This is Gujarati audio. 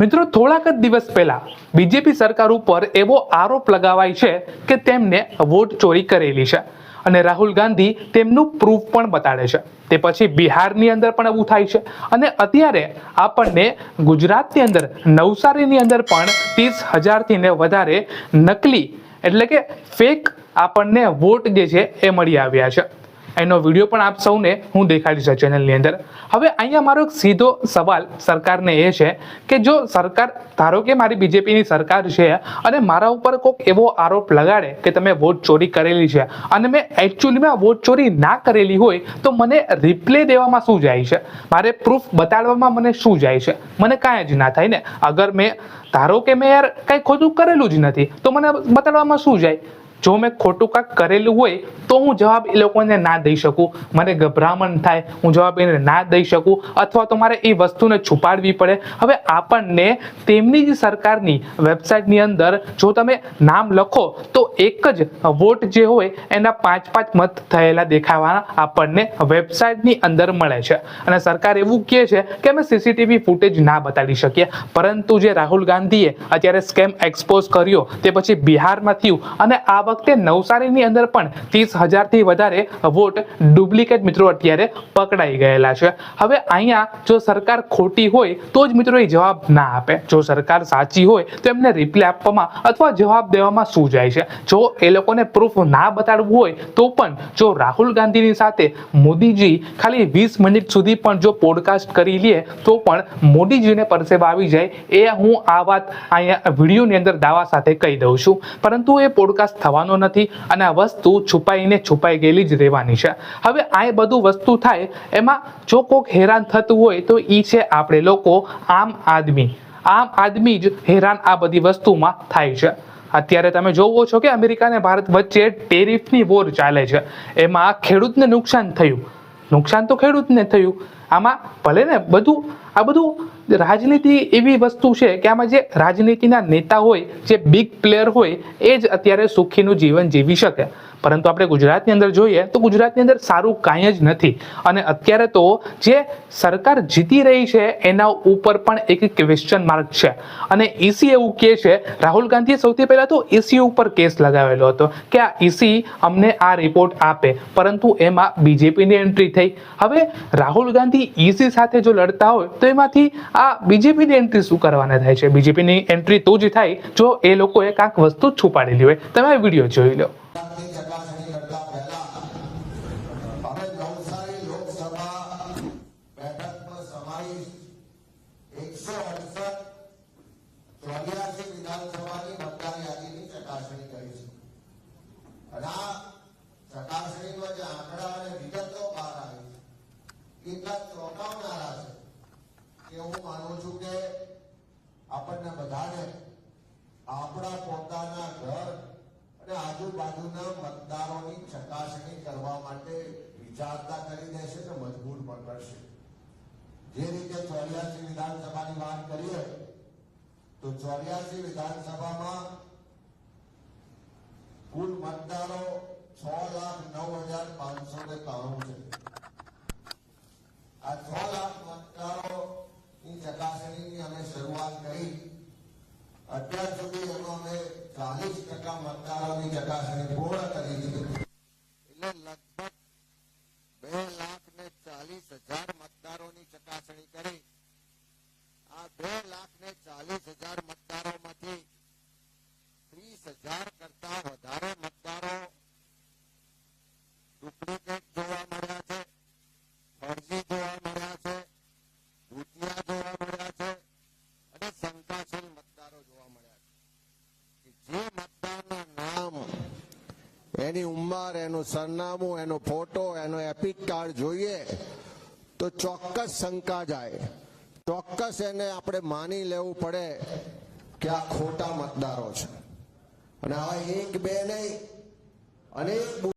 મિત્રો, થોડાક જ દિવસ પહેલા બીજેપી સરકાર ઉપર એવો આરોપ લગાવાય છે કે તેમને વોટ ચોરી કરેલી છે અને રાહુલ ગાંધી તેમનું પ્રૂફ પણ બતાડે છે. તે પછી બિહારની અંદર પણ એવું થાય છે અને અત્યારે આપણને ગુજરાતની અંદર, નવસારીની અંદર પણ ત્રીસ હજારથી ને વધારે નકલી એટલે કે ફેક આપણને વોટ જે છે એ મળી આવ્યા છે. એનો વીડિયો પણ આપ સૌને હું દેખાડીશ આ ચેનલની અંદર. હવે અહીંયા મારો એક સીધો સવાલ સરકારને એ છે કે જો સરકાર, ધારો કે મારી બીજેપીની સરકાર છે અને મારા ઉપર કોઈક એવો આરોપ લગાડે કે તમે વોટ ચોરી કરેલી છે અને મેં એકચ્યુઅલીમાં વોટ ચોરી ના કરેલી હોય તો મને રિપ્લે દેવામાં શું જાય છે? મારે પ્રૂફ બતાડવામાં મને શું જાય છે? મને કાંઈ જ ના થાય ને. અગર મેં, ધારો કે મેં યાર કાંઈ ખોટું કરેલું જ નથી, તો મને બતાડવામાં શું જાય? જો મેં ખોટું કાંક કરેલું હોય, તો હું જવાબ એ લોકોને ના દઈ શકું. મને ગભરામણ થાય, હું જવાબ એને ના દઈ શકું, અથવા તો મારે એ વસ્તુને છુપાડવી પડે. હવે આપણને તેમની જ સરકારની વેબસાઇટની અંદર જો તમે નામ લખો, તો એક જ વોટ જે હોય, એના પાંચ પાંચ મત થયેલા દેખાવાના આપણને વેબસાઇટની અંદર મળે છે. અને સરકાર એવું કહે છે કે અમે સીસીટીવી ફૂટેજ ના બતાડી શકીએ. પરંતુ જે રાહુલ ગાંધીએ અત્યારે સ્કેમ એક્સપોઝ કર્યો, તે પછી બિહારમાં થયું. અને આ વખતે નવસારીની અંદર પણ ત્રીસ હજારથી વધારે વોટ ડુપ્લિકેટ મિત્રો અત્યારે પકડાઈ ગયેલા છે. હવે અહીંયા જો સરકાર ખોટી હોય તો જ મિત્રો એ જવાબ ના આપે. જો સરકાર સાચી હોય તો એમને રિપ્લે આપવામાં અથવા જવાબ દેવામાં શું જાય છે? જો એ લોકોને પ્રૂફ ના બતાડવું હોય તો પણ જો રાહુલ ગાંધીની સાથે મોદીજી ખાલી વીસ મિનિટ સુધી પણ જો પોડકાસ્ટ કરી લે તો પણ મોદીજીને પરસેવા આવી જાય એ હું આ વાત અહીંયા વિડીયોની અંદર દાવા સાથે કહી દઉં છું. પરંતુ એ પોડકાસ્ટ થવાનો નથી અને આ વસ્તુ છુપાઈને છુપાઈ ગયેલી જ રહેવાની છે. હવે આ બધું વસ્તુ થાય, એમાં જો કોઈક હેરાન થતું હોય તો એ છે આપણે લોકો આમ આદમી. આમ આદમી જ હેરાન આ બધી વસ્તુમાં થાય છે. અત્યારે તમે જોવો છો કે અમેરિકા અને ભારત વચ્ચે ટેરિફની વોર ચાલે છે. એમાં ખેડૂતને નુકસાન થયું. નુકસાન તો ખેડૂતને થયું. આમાં ભલે ને બધું આ બધું રાજનીતિ એવી વસ્તુ છે કે આમાં જે રાજનીતિના નેતા હોય, જે બિગ પ્લેયર હોય, એ જ અત્યારે સુખીનું જીવન જીવી શકે. પરંતુ આપણે ગુજરાતની અંદર જોઈએ તો ગુજરાતની અંદર સારું કાંઈ જ નથી. અને અત્યારે તો જે સરકાર જીતી રહી છે, એના ઉપર પણ એક ક્વેશ્ચન માર્ક છે. અને ઈસી એવું કહે છે, રાહુલ ગાંધીએ સૌથી પહેલાં તો ઈસી ઉપર કેસ લગાવેલો હતો કે આ ઈસી અમને આ રિપોર્ટ આપે. પરંતુ એમાં બીજેપીની એન્ટ્રી થઈ. હવે રાહુલ ગાંધી ઈસી સાથે જો લડતા હોય તો એમાંથી આ બીજેપીની એન્ટ્રી શું કરવાના થાય છે? બીજેપીની એન્ટ્રી તો જ થાય જો એ લોકોએ કાંઈક વસ્તુ છુપાડેલી હોય. તમે આ વીડિયો જોઈ લો. ચકાસણીમાં જે આંકડા અને વિગતો બહાર આવી એ ચોંકાવનારા છે. કે હું માનું છું કે આપણને બધાને આપણા પોતાના ઘર અને આજુબાજુના મતદારોની ચકાસણી કરવા માટે વિચારતા કરી દેશે ને મજબૂર પણ કરશે. જે રીતે ચોર્યાસી વિધાનસભાની વાત કરીએ, તો ચોર્યાસી વિધાનસભામાં કુલ મતદારો છ લાખ નવ હજાર પાંચસો ને ત્રાણું છે આ છ લાખ મતદારો ની ચકાસણીની અમે શરૂઆત કરી અત્યાર સુધી એનો અમે ચાલીસ ટકા મતદારોની ચકાસણી પૂર્ણ કરી દીધી. એટલે લગભગ બે લાખ ને ચાલીસ હજાર મતદારોની ચકાસણી કરી. આ બે લાખ ને ચાલીસ હજાર મતદારોમાંથી ત્રીસ હજાર કરતા એની ઉંમર, એનું સરનામું, એનો ફોટો, એનો એપિક કાર્ડ જોઈએ તો ચોક્કસ શંકા જાય. ચોક્કસ એને આપણે માની લેવું પડે કે આ ખોટા મતદારો છે. અને આ એક બે નહીં, અનેક